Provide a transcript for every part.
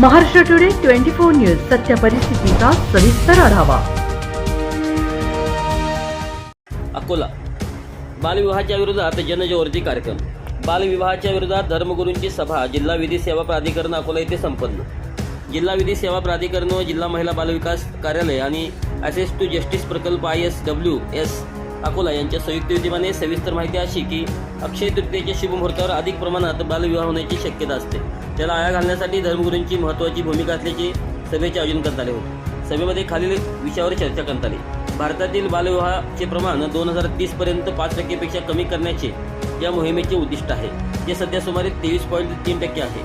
Maharashtra today twenty four news सत्य परिस्थितीचा सविस्तर आढावा. अकोला. बालविवाहाच्या विरोधात जनजागृती कार्यक्रम. बालविवाहाच्या विरोधात धर्मगुरूंची सभा जिल्हा विधी सेवा प्राधिकरण अकोला येथे संपन्न. जिल्हा विधी सेवा प्राधिकरण व जिल्हा महिला बालविकास कार्यालय आणि ॲसेस टू जस्टिस प्रकल्प I S W S Akola यांच्या संयुक्त विद्यमाने सविस्तर माहिती अशी की अक्षय तृतीयेच्या शुभमुहूर्तावर अधिक प्रमाणात बालविवाह होण्याची शक्यता असते. त्याला आळा घालण्यासाठी धर्मगुरूंची महत्त्वाची भूमिका असल्याचे सभेचे आयोजन करण्यात आले होते. सभेमध्ये खालील विषयावर चर्चा करण्यात आली. भारतातील बालविवाहाचे प्रमाण दोन हजार तीसपर्यंत पाच टक्केपेक्षा कमी करण्याचे या मोहिमेचे उद्दिष्ट आहे. जे सध्या सुमारे तेवीस पॉईंट तीन टक्के आहे.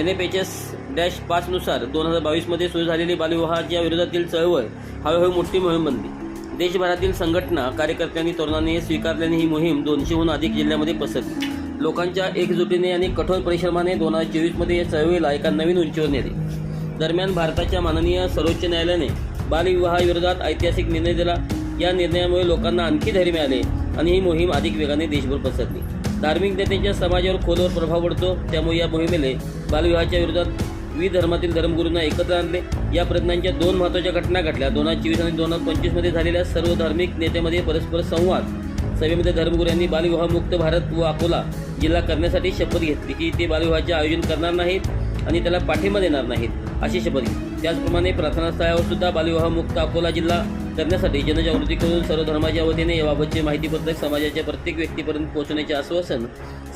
N F H S dash पाचनुसार दोन हजार बावीसमध्ये सुरू झालेली बालविवाहाच्या विरोधातील चळवळ हळूहळू मोठी मोहीम बनली. देशभरातील संघटना कार्यकर्त्यांनी तरुणांनी स्वीकारल्याने ही मोहीम दोनशेहून अधिक जिल्ह्यामध्ये पसरली. लोकांच्या एकजुटीने आणि कठोर परिश्रमाने दोन हजार चोवीसमध्ये या चळवळीला एका नवीन उंचीवर नेले. दरम्यान भारताच्या माननीय सर्वोच्च न्यायालयाने बालविवाहाविरोधात ऐतिहासिक निर्णय दिला. या निर्णयामुळे लोकांना आणखी धैर्य मिळाले आणि ही मोहीम अधिक वेगाने देशभर पसरली. धार्मिक नेत्यांच्या समाजावर खोलवर प्रभाव पडतो. त्यामुळे या मोहिमेने बालविवाहाच्या विरोधात विविध धर्मातील धर्मगुरूंना एकत्र आणले. या प्रयत्नांच्या दोन महत्त्वाच्या घटना घडल्या. दोन हजार चोवीस आणि दोन हजार पंचवीसमध्ये झालेल्या सर्व धार्मिक नेत्यामध्ये परस्पर संवाद सभेमध्ये धर्मगुरू यांनी बालविवाहमुक्त भारत व अकोला जिल्हा करण्यासाठी शपथ घेतली की ते बालविवाहाचे आयोजन करणार नाहीत आणि त्याला पाठिंबा देणार नाहीत अशी शपथ घेतली. त्याचप्रमाणे प्रार्थनास्थळावर सुद्धा बालविवाहमुक्त अकोला जिल्हा करण्यासाठी जनजागृती करून सर्व धर्माच्या वतीने याबाबतचे माहितीपत्रक समाजाच्या प्रत्येक व्यक्तीपर्यंत पोहोचवण्याचे आश्वासन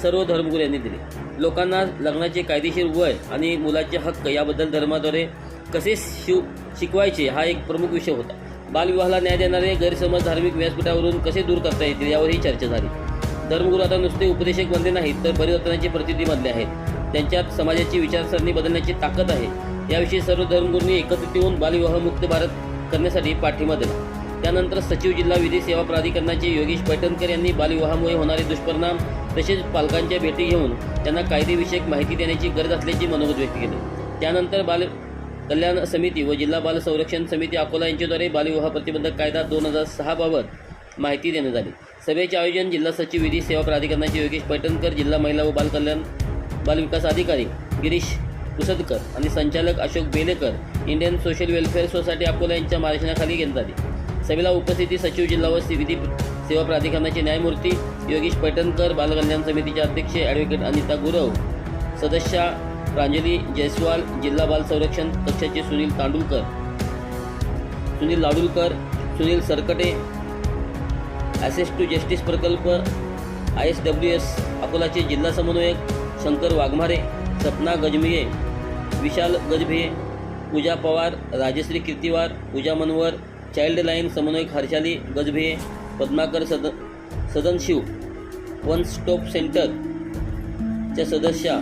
सर्व धर्मगुरू यांनी दिले. लोकांना लग्नाचे कायदेशीर वय आणि मुलाचे हक्क याबद्दल धर्माद्वारे कसे शिव शिकवायचे हा एक प्रमुख विषय होता. बालविवाहाला न्याय देणारे गैरसमज धार्मिक व्यासपीठावरून कसे दूर करता येतील यावरही चर्चा झाली. धर्मगुरू आता नुसते उपदेशक बनले नाहीत तर परिवर्तनाचे प्रतिनिधी बनले आहेत. त्यांच्यात समाजाची विचारसरणी बदलण्याची ताकद आहे. याविषयी सर्व धर्मगुरूंनी एकत्रित येऊन बालविवाहमुक्त भारत करण्यासाठी पाठिंबा दिला. त्यानंतर सचिव जिल्हा विधी सेवा प्राधिकरणाचे योगेश पैठणकर यांनी बालविवाहामुळे होणारे दुष्परिणाम तसेच पालकांच्या भेटी घेऊन त्यांना कायदेविषयक माहिती देण्याची गरज असल्याचे मनोगत व्यक्त केले. त्यानंतर बाल कल्याण समिती व जिल्हा बाल संरक्षण समिती अकोला यांच्याद्वारे बालविवाह प्रतिबंधक कायदा दोन हजार सहाबाबत माहिती देण्यात आली. सभेचे आयोजन जिल्हा सचिव विधी सेवा प्राधिकरणाचे योगेश पैठणकर जिल्हा महिला व बाल कल्याण बालविकास अधिकारी गिरीश कुसदकर आणि संचालक Ashok Belekar Indian social welfare society Akola यांच्या मार्गदर्शनाखाली घेण्यात आली. सभेला उपस्थिती सचिव जिल्हा व विधी सेवा प्राधिकरणाचे न्यायमूर्ती योगेश पैठणकर बालकल्याण समितीचे अध्यक्ष ॲडव्होकेट अनिता गुरव सदस्या प्रांजली जयस्वाल जिल्हा बाल संरक्षण कक्षाचे Sunil Tandulkar Sunil Ladulkar Sunil Sarkate access to justice प्रकल्प आय एस डब्ल्यू एस अकोलाचे जिल्हा समन्वयक शंकर वाघमारे सपना गजमिये विशाल गजभिये पूजा पवार राजश्री कीर्तिवार पूजा मनवर चाइल्ड लाईन समन्वयक हर्षाली गजभिये पद्माकर सद सदनशिव वन स्टॉप सेंटरच्या सदस्या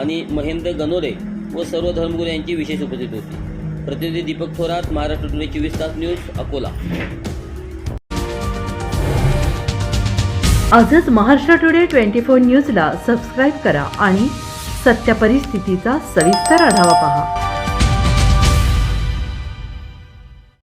आणि महेंद्र गनोरे व सर्व धर्मगुरू यांची विशेष उपस्थिती होती. प्रतिनिधी दीपक थोरात महाराष्ट्र टुडे चोवीस तास न्यूज अकोला. आजच महाराष्ट्र टुडे ट्वेंटी फोर न्यूजला सबस्क्राईब करा आणि सत्य परिस्थितीचा सविस्तर आढावा पहा.